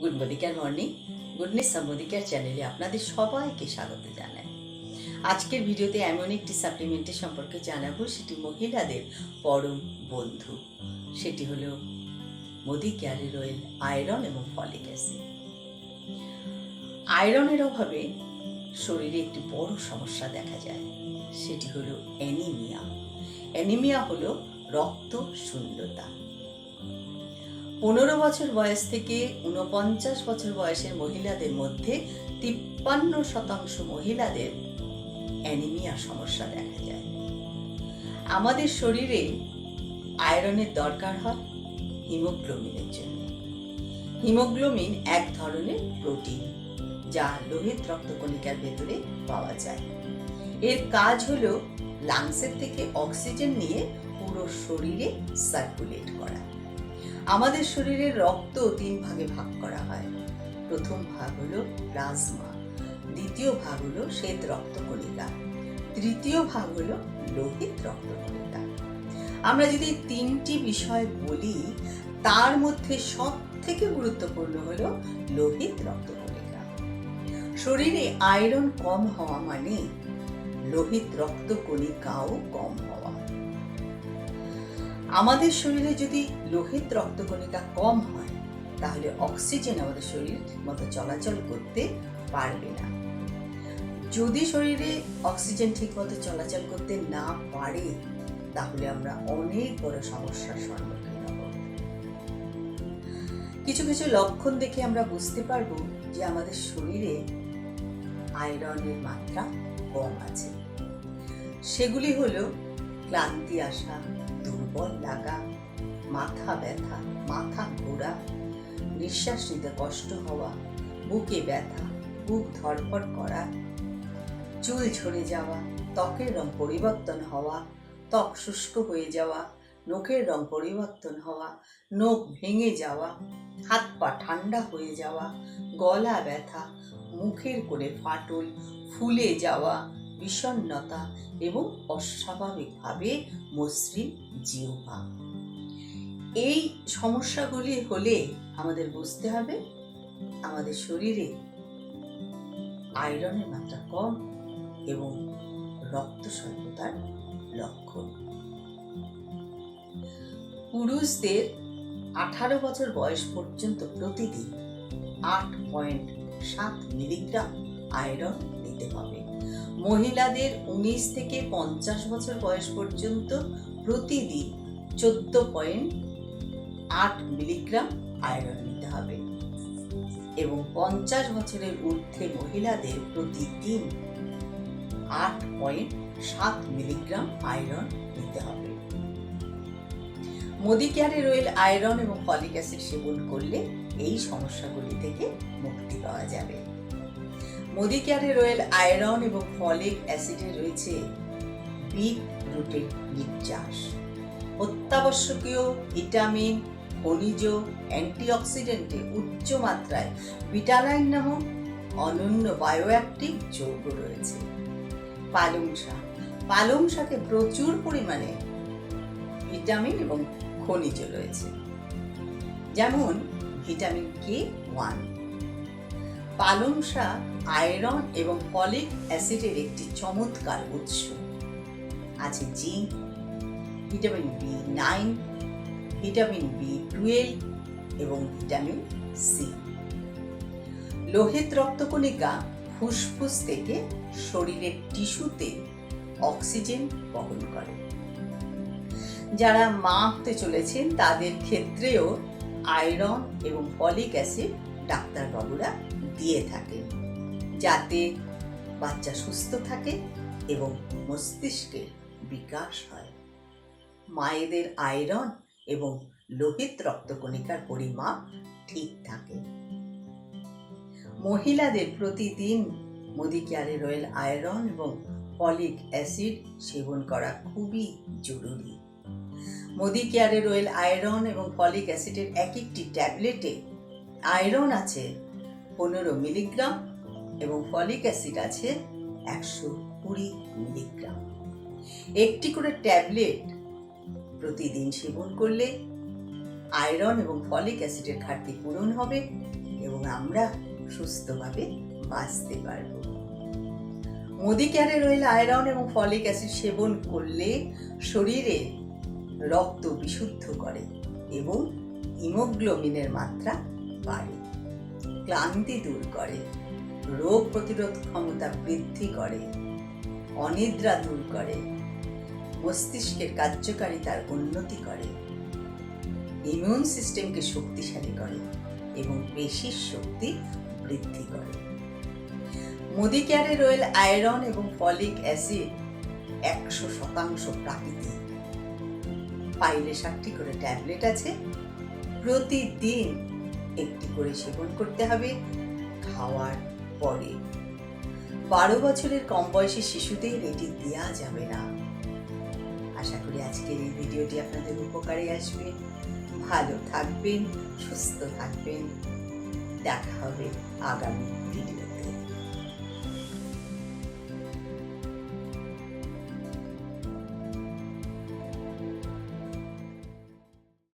Good মদিকার morning. Goodness সম্মদিকার চ্যানেলে আপনাদের সবাইকে স্বাগত জানাই। আজকের ভিডিওতে এমন একটি সাপ্লিমেন্টের সম্পর্কে জানাব, সেটি মহিলাদের পরম বন্ধু। সেটি হলো মোদি ক্যারির অয়েল আয়রন এবং ফলিক অ্যাসিড আয়রনের অভাবে শরীরে একটি বড় সমস্যা দেখা যায়, সেটি হলো অ্যানিমিয়া অ্যানিমিয়া হলো রক্ত শূন্যতা পনেরো বছর বয়স থেকে উনপঞ্চাশ বছর বয়সের মহিলাদের মধ্যে তিপ্পান্ন শতাংশ মহিলাদের অ্যানিমিয়া সমস্যা দেখা যায়। আমাদের শরীরে আয়রনের দরকার হয় হিমোগ্লোবিনের জন্য। হিমোগ্লোবিন এক ধরনের প্রোটিন যা লোহিত রক্তকণিকার ভেতরে পাওয়া যায়। এর কাজ হলো লাংসের থেকে অক্সিজেন নিয়ে পুরো শরীরে সার্কুলেট করা। আমাদের শরীরের রক্ত তিন ভাগে ভাগ করা হয়। প্রথম ভাগ হলো প্লাজমা দ্বিতীয় ভাগ হলো শ্বেত রক্তকণিকা, তৃতীয় ভাগ হলো লোহিত রক্তকণিকা। আমরা যদি তিনটি বিষয় বলি, তার মধ্যে সব থেকে গুরুত্বপূর্ণ হলো লোহিত রক্তকণিকা। শরীরে আয়রন কম হওয়া মানে লোহিত রক্তকণিকাও কম হওয়া। আমাদের শরীরে যদি লোহিত রক্তকণিকা কম হয়, তাহলে অক্সিজেন আমাদের শরীর ঠিকমতো চলাচল করতে পারবে না। যদি শরীরে অক্সিজেন ঠিকমতো চলাচল করতে না পারে, তাহলে আমরা অনেক বড় সমস্যার সম্মুখীন হব। কিছু কিছু লক্ষণ দেখে আমরা বুঝতে পারব যে আমাদের শরীরে আয়রনের মাত্রা কম আছে। সেগুলি হলো ক্লান্তি আসা দুর্বল লাগা, মাথা ব্যথা, মাথা ঘোরা, নিঃশ্বাস নিতে কষ্ট হওয়া, বুকে ব্যথা, বুক ধরফর করা, চুল ঝরে যাওয়া, ত্বকের রং পরিবর্তন হওয়া, ত্বক শুষ্ক হয়ে যাওয়া, নখের রং পরিবর্তন হওয়া, নখ ভেঙে যাওয়া, হাত পা ঠান্ডা হয়ে যাওয়া, গলা ব্যথা, মুখের কোণে ফাটল, ফুলে যাওয়া বিষণ্ণতা এবং অস্বাভাবিকভাবে মসৃণ জিহ্বা। এই সমস্যাগুলি হলে আমাদের বুঝতে হবে আমাদের শরীরে আয়রনের মাত্রা কম এবং রক্ত স্বল্পতার লক্ষণ। পুরুষদের আঠারো বছর বয়স পর্যন্ত প্রতিদিন আট পয়েন্ট সাত মিলিগ্রাম আয়রন নিতে হবে। মহিলাদের উনিশ থেকে পঞ্চাশ বছর বয়স পর্যন্ত প্রতিদিন চোদ্দ পয়েন্ট আট মিলিগ্রাম আয়রন নিতে হবে। এবং পঞ্চাশ বছরের ঊর্ধ্বে মহিলাদের প্রতিদিন আট পয়েন্ট সাত মিলিগ্রাম আয়রন নিতে হবে। মোদি কেয়ারের অয়েল আয়রন এবং ফলিক অ্যাসিড সেবন করলে এই সমস্যাগুলি থেকে মুক্তি পাওয়া যাবে। মোদি অয়েল আয়রন এবং ফলিক অ্যাসিডে রয়েছে বিট রুটের নির্যাস অত্যাবশ্যকীয় ভিটামিন, খনিজ, অ্যান্টিঅক্সিডেন্টে উচ্চ মাত্রায় ভিটালাইন নামক অনন্য বায়োঅ্যাক্টিভ যৌগ রয়েছে। পালং শাক। পালং শাকে প্রচুর পরিমাণে ভিটামিন এবং খনিজ রয়েছে। যেমন ভিটামিন কে ওয়ান। পালং শাক, আয়রন এবং ফলিক অ্যাসিডের একটি চমৎকার উৎস। আছে zinc, vitamin B nine, vitamin B twelve এবং ভিটামিন সি। লোহিত রক্তকণিকা ফুসফুস থেকে শরীরের টিস্যুতে অক্সিজেন বহন করে। যারা মা হতে চলেছেন, তাদের ক্ষেত্রেও আয়রন এবং ফলিক অ্যাসিড ডাক্তারবাবুরা দিয়ে থাকেন যাতে বাচ্চা সুস্থ থাকে এবং মস্তিষ্কের বিকাশ হয়। মায়েদের আয়রন এবং লোহিত রক্তকণিকার পরিমাপ ঠিক থাকে। মহিলাদের প্রতিদিন মোদি কেয়ারের অয়েল আয়রন এবং ফলিক অ্যাসিড সেবন করা খুবই জরুরি। মোদি কেয়ারের অয়েল আয়রন এবং ফলিক অ্যাসিডের এক একটি ট্যাবলেটে আয়রন আছে পনেরো মিলিগ্রাম এবং ফলিক অ্যাসিড আছে একশো কুড়ি মিলিগ্রাম। একটি করে ট্যাবলেট প্রতিদিন সেবন করলে আয়রন এবং ফলিক অ্যাসিডের ঘাটতি পূরণ হবে এবং আমরা সুস্থভাবে বাঁচতে পারব। মোদি ক্যারের অয়েল আয়রন এবং ফলিক অ্যাসিড সেবন করলে শরীরে রক্ত বিশুদ্ধ করে এবং হিমোগ্লোবিনের মাত্রা বাড়ে ক্লান্তি দূর করে, রোগ প্রতিরোধ ক্ষমতা বৃদ্ধি করে, অনিদ্রা দূর করে, মস্তিষ্কের কার্যকারিতার উন্নতি করে ইমিউন সিস্টেমকে শক্তিশালী করে এবং পেশির শক্তি বৃদ্ধি করে। মোদি ক্যারের অয়েল আয়রন এবং ফলিক অ্যাসিড একশো শতাংশ প্রাকৃতিক। পাইলে ষাটটি করে ট্যাবলেট আছে। প্রতিদিন একটি করে সেবন করতে হবে খাওয়ার পরে। বারো বছরের কম বয়সী শিশুতেই এটি দেওয়া যাবে না। আশা করি আজকের এই ভিডিওটি আপনাদের উপকারে আসবে। ভালো থাকবেন, সুস্থ থাকবেন। দেখা হবে আগামী ভিডিও